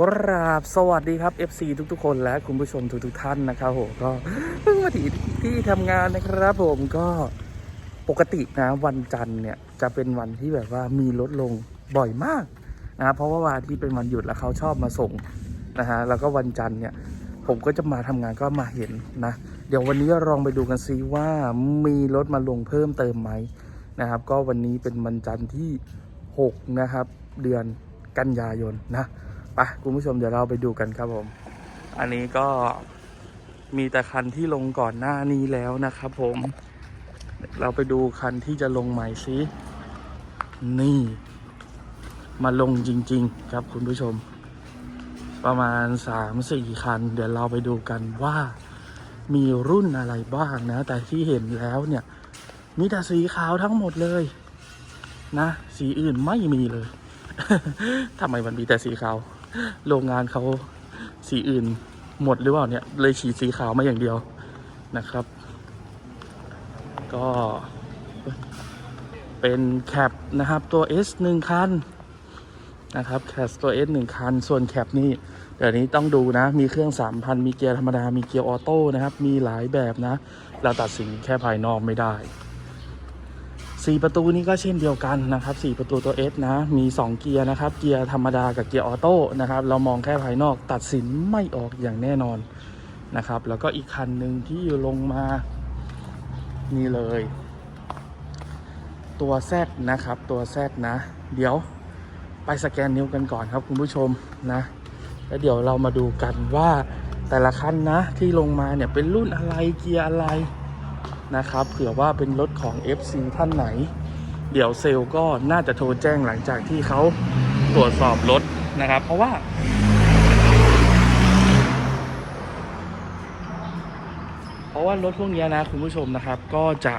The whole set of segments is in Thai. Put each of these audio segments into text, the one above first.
กราบสวัสดีครับ FC ทุกๆ คนและคุณผู้ชมทุกๆท่านนะครับผมก็เพิ่งมาถึงที่ทำงานนะครับผมก็ปกตินะวันจันทร์เนี่ยจะเป็นวันที่แบบว่ามีลดลงบ่อยมากนะครับเพราะว่าวันที่เป็นวันหยุดแล้วเขาชอบมาส่งนะฮะแล้วก็วันจันทร์เนี่ยผมก็จะมาทำงานก็มาเห็นนะ เดี๋ยววันนี้ลองไปดูกันซิว่ามีรถมาลงเพิ่มเติมไหมนะครับ ก็วันนี้เป็นวันจันทร์ที่ 6 นะครับ เดือนกันยายนนะ ไปคุณผู้ชมเดี๋ยวเราไปดูกันครับผม อันนี้ก็มีแต่คันที่ลงก่อนหน้านี้แล้วนะครับผม เราไปดูคันที่จะลงใหม่ซินี่ มาลงจริง ๆ ครับคุณผู้ชม ประมาณ 3-4 คัน เดี๋ยวเราไปดูกันว่ามีรุ่นอะไรบ้างนะ แต่ที่เห็นแล้วเนี่ย มีแต่สีขาวทั้งหมดเลย นะ สีอื่นไม่มีเลยทำไมมันมีแต่สีขาว โรงงานเขาสีอื่นหมดหรือเปล่าเนี่ย เลยฉีดสีขาวมาอย่างเดียวนะครับ ก็ เป็นแคปนะครับตัว S หนึ่งคันนะครับแคปตัว S หนึ่งคัน ส่วนแคปนี่เดี๋ยวนี้ต้องดูนะ มีเครื่อง 3,000 มีเกียร์ธรรมดา มีเกียร์ออโต้นะครับ มีหลายแบบนะ เราตัดสินแค่ภายนอกไม่ได้ 4 ประตูนี้ก็เช่นเดียวกันนะครับ 4 ประตูตัว S นะ มี 2 เกียร์นะครับ เกียร์ธรรมดากับเกียร์ออโต้นะครับ เรามองแค่ภายนอกตัดสินไม่ออกอย่างแน่นอนนะครับ แล้วก็อีกคันหนึ่งที่ลงมานี่เลย ตัว Z นะครับ ตัว Z นะ เดี๋ยวไปสแกนนิ้วกันก่อนครับคุณผู้ชมนะ แล้วเดี๋ยวเรามาดูกันว่าแต่ละคันนะที่ลงมาเนี่ยเป็นรุ่นอะไรเกียร์อะไร นะครับ เผื่อว่าเป็นรถของ FC ท่านไหน เดี๋ยวเซลล์ก็น่าจะโทรแจ้งหลังจากที่เขาตรวจสอบรถนะครับ เพราะว่า เพราะว่ารถพวกนี้นะคุณผู้ชมนะครับก็จะ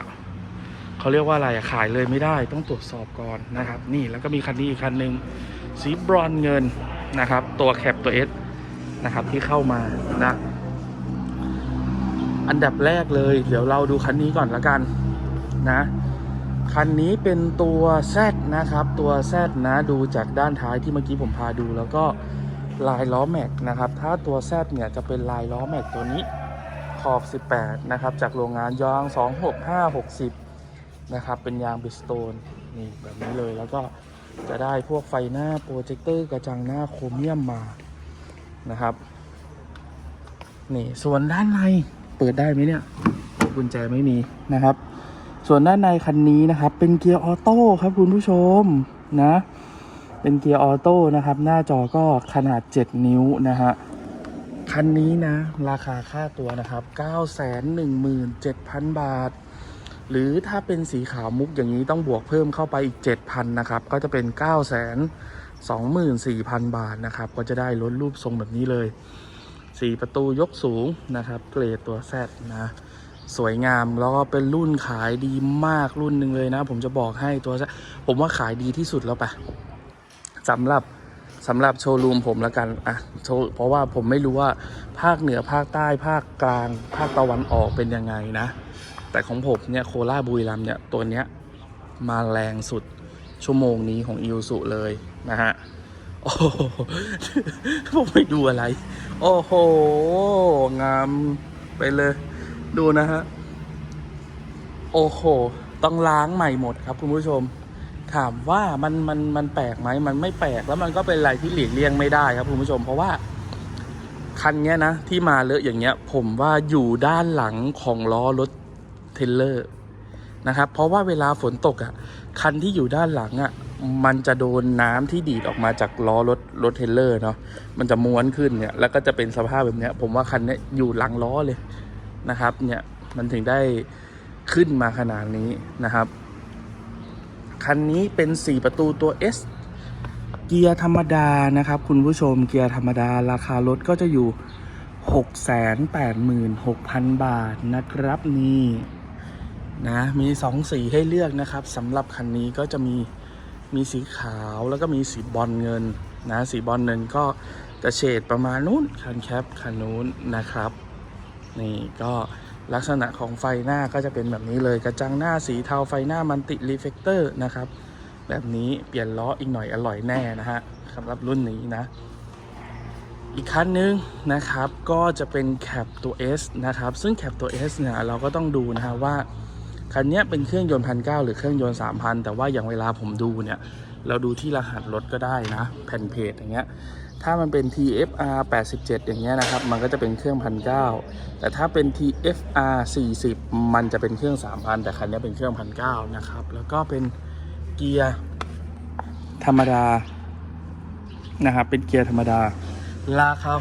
เขาเรียกว่าอะไรขายเลยไม่ได้ต้องตรวจสอบก่อนนะครับ นี่แล้วก็มีคันนี้อีกคันหนึ่งสีบรอนเงินนะครับ ตัวแคปตัว S นะครับที่เข้ามานะ อันดับแรกเลย เดี๋ยวเราดูคันนี้ก่อนละกันนะ คันนี้เป็นตัว Z นะครับ ตัว Z นะดูจากด้านท้ายที่เมื่อกี้ผมพาดู แล้วก็ลายล้อแม็กนะครับ ถ้าตัว Z เนี่ยจะเป็นลายล้อแม็กตัวนี้ขอบ 18 นะครับ จากโรงงานยาง 26560 นะครับ เป็นยางบิสโตนนี่แบบนี้เลยแล้วก็จะได้พวกไฟหน้าโปรเจคเตอร์กระจังหน้าโครเมียมมานะครับ นี่ส่วนด้านใน เปิดได้ไหมเนี่ยกุญแจไม่มีนะครับ ส่วนด้านในคันนี้นะครับ เป็นเกียร์ออโต้ครับคุณผู้ชมนะ เป็นเกียร์ออโต้นะครับ หน้าจอก็ขนาด 7 นิ้วนะฮะคันนี้นะ ราคาค่าตัวนะครับ 917,000 บาท หรือถ้าเป็นสีขาวมุกอย่างนี้ต้องบวกเพิ่มเข้าไปอีก 7,000นะครับ ก็จะเป็น 924,000 บาทนะครับ ก็จะได้รถรูปทรงแบบนี้เลย สี่ประตูยกสูงนะครับ เกรดตัวแซดนะ สวยงามแล้วก็เป็นรุ่นขายดีมากรุ่นหนึ่งเลยนะ ผมจะบอกให้ตัวผมว่าขายดีที่สุดแล้วปะสำหรับสำหรับโชว์รูมผมและกันอะโชว์เพราะว่าผมไม่รู้ว่าภาคเหนือภาคใต้ภาคกลาง ภาคตะวันออกเป็นยังไงนะ แต่ของผมเนี่ยโคราบุรีรัมเนี่ยตัวเนี้ยมาแรงสุดชั่วโมงนี้ของอิวสุเลยนะฮะ โอ้โหผมไม่ดูอะไร โอ้โห งามไปเลย ดูนะฮะ โอ้โห ต้องล้างใหม่หมดครับคุณผู้ชม ถามว่ามันมันมันแปลกไหม มันไม่แปลกแล้วมันก็เป็นอะไรที่หลีกเลี่ยงไม่ได้ครับคุณผู้ชม เพราะว่าคันเนี้ยนะ ที่มาเลอะอย่างเงี้ย ผมว่าอยู่ด้านหลังของล้อรถเทเลอร์นะครับ เพราะว่าเวลาฝนตกอะ คันที่อยู่ด้านหลังอะ มันจะโดนน้ำที่ดีดออกมาจากล้อรถรถเทรลเลอร์เนาะมันจะม้วนขึ้นเนี่ยแล้วก็จะเป็นสภาพแบบเนี้ย ผมว่าคันนี้อยู่หลังล้อเลยนะครับ เนี่ยมันถึงได้ขึ้นมาขนาดนี้นะครับ คันนี้เป็น 4 ประตูตัว S เกียร์ธรรมดานะครับ คุณผู้ชมเกียร์ธรรมดา ราคารถก็จะอยู่ 686,000 บาทนะครับนี่นะมี 2 สีให้เลือกนะครับสำหรับคันนี้ก็จะมี มีสีขาวแล้วก็มีสีบอลเงินนะสีบอลเงินก็จะเฉดประมาณนู้นคันแคปคันนู้นนะครับ นี่ก็ลักษณะของไฟหน้าก็จะเป็นแบบนี้เลยกระจังหน้าสีเทาไฟหน้ามันติรีเฟกเตอร์นะครับ แบบนี้เปลี่ยนล้ออีกหน่อยอร่อยแน่นะฮะสำหรับรุ่นนี้นะ อีกคันนึงนะครับก็จะเป็นแคปตัว S นะครับ ซึ่งแคปตัว S เนี่ยเราก็ต้องดูนะฮะว่า คันนี้เป็นเครื่องยนต์พันเหรือเครื่องยนต์สามพันแต่ว่าอย่างเวลาผมดูเนี่ย เราดูที่รหัสรถก็ได้นะ แผ่นเพจอย่างเงี้ย ถ้ามันเป็น TFR 87 อย่างเงี้ยนะครับ มันก็จะเป็นเครื่องพันเแต่ถ้าเป็น TFR 40 มันจะเป็นเครื่อง 3,000 แต่คันนี้เป็นเครื่องพันเนะครับ แล้วก็เป็นเกียร์ธรรมดานะครับ เป็นเกียร์ธรรมดา ราคา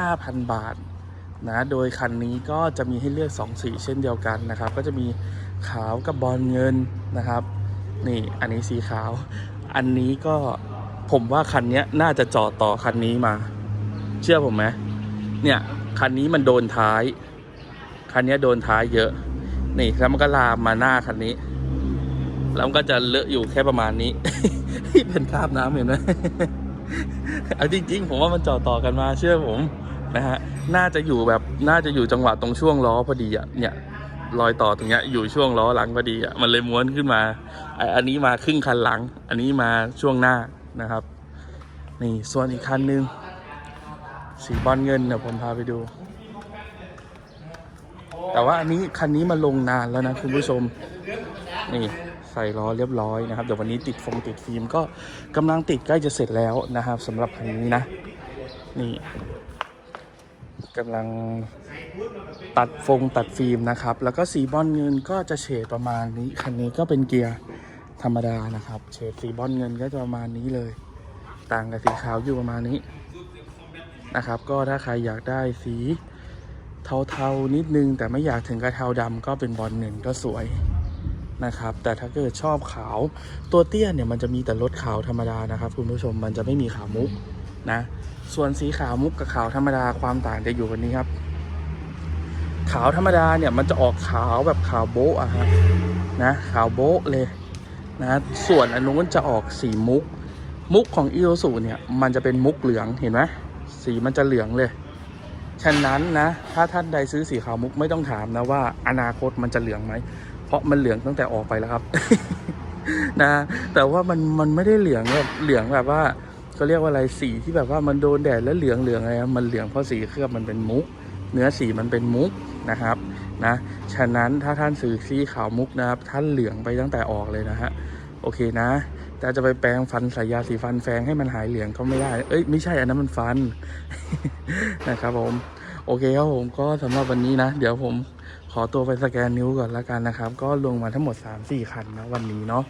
6,500 0 บาท นะโดยคันนี้ก็จะมีให้เลือก 2 สีเช่นเดียวกันนะครับ ก็จะมีขาวกับบอลเงินนะครับ นี่อันนี้สีขาว อันนี้ก็ผมว่าคันนี้น่าจะจอดต่อคันนี้มา เชื่อผมไหมเนี่ยคันนี้มันโดนท้าย คันนี้โดนท้ายเยอะ นี่แล้วมันก็ลามมาหน้าคันนี้แล้วมันก็จะเลอะอยู่แค่ประมาณนี้ เป็นคราบน้ำเห็นไหมเอาจริงๆ ผมว่ามันจ่อต่อกันมาเชื่อผม นะฮะ น่าจะอยู่แบบ น่าจะอยู่จังหวะตรงช่วงล้อพอดีอะ เนี่ย รอยต่อตรงเนี้ยอยู่ช่วงล้อหลังพอดีอะ มันเลยม้วนขึ้นมาไออันนี้มาครึ่งคันหลัง อันนี้มาช่วงหน้านะครับ นี่ส่วนอีกคันหนึง สีบอลเงินเดี๋ยวผมพาไปดู แต่ว่าอันนี้คันนี้มาลงนานแล้วนะคุณผู้ชม นี่ใส่ล้อเรียบร้อยนะครับเดี๋ยววันนี้ติดฟงติดฟิล์มก็กำลังติดใกล้จะเสร็จแล้วนะครับสำหรับคันนี้นะ นี่ กำลังตัดฟงตัดฟิล์มนะครับ แล้วก็สีบอลเงินก็จะเฉดประมาณนี้ คันนี้ก็เป็นเกียร์ธรรมดานะครับ เฉดสีบอลเงินก็จะประมาณนี้เลย ต่างกับสีขาวอยู่ประมาณนี้นะครับ ก็ถ้าใครอยากได้สีเทาๆนิดนึง แต่ไม่อยากถึงกระเทาดำก็เป็นบอลเงินก็สวยนะครับแต่ถ้าเกิดชอบขาวตัวเตี้ยเนี่ยมันจะมีแต่รถขาวธรรมดานะครับ คุณผู้ชมมันจะไม่มีขาวมุก นะ ส่วนสีขาวมุกกับขาวธรรมดาความต่างจะอยู่กันนี้ครับ ขาวธรรมดาเนี่ยมันจะออกขาวแบบขาวโบ๊ะอะฮะนะขาวโบ๊ะเลยนะส่วนอันนู้นจะออกสีมุก มุกของอีโ s u เนี่ยมันจะเป็นมุกเหลืองเห็นไหมสีมันจะเหลืองเลยฉะนั้นนะ ถ้าท่านใดซื้อสีขาวมุกไม่ต้องถามนะว่าอนาคตมันจะเหลืองไหม เพราะมันเหลืองตั้งแต่ออกไปแล้วครับ นะ แต่ว่ามันมันไม่ได้เหลืองแบบเหลืองแบบว่า เขาเรียกว่าอะไรสีที่แบบว่ามันโดนแดดแล้วเหลืองเหลืองอะไรครับมันเหลืองเพราะสีเคลือบมันเป็นมุก เนื้อสีมันเป็นมุกนะครับนะฉะนั้นถ้าท่านซื้อสีขาวมุกนะครับ ท่านเหลืองไปตั้งแต่ออกเลยนะฮะโอเคนะ แต่จะไปแปรงฟันใส่ยาสีฟันแฟงให้มันหายเหลืองก็ไม่ได้ เอ้ยไม่ใช่อันนั้นมันฟันนะครับผมโอเคครับผมก็สำหรับวันนี้นะ เดี๋ยวผมขอตัวไปสแกนนิ้วก่อนละกันนะครับ ก็ลงมาทั้งหมด 3-4 คันนะวันนี้เนาะ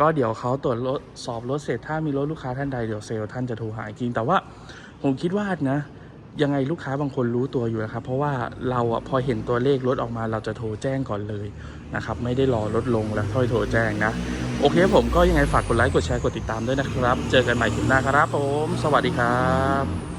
ก็เดี๋ยวเขาตรวจรถสอบรถเสร็จถ้ามีรถลูกค้าท่านใดเดี๋ยวเซลล์ท่านจะโทรหาจริงแต่ว่าผมคิดว่านะ ยังไงลูกค้าบางคนรู้ตัวอยู่นะครับ เพราะว่าเราอะพอเห็นตัวเลขรถออกมาเราจะโทรแจ้งก่อนเลยนะครับ ไม่ได้รอรถลงแล้วค่อยโทรแจ้งนะ โอเคผมก็ยังไงฝากกดไลค์กดแชร์กดติดตามด้วยนะครับ เจอกันใหม่คลิปหน้าครับผม สวัสดีครับ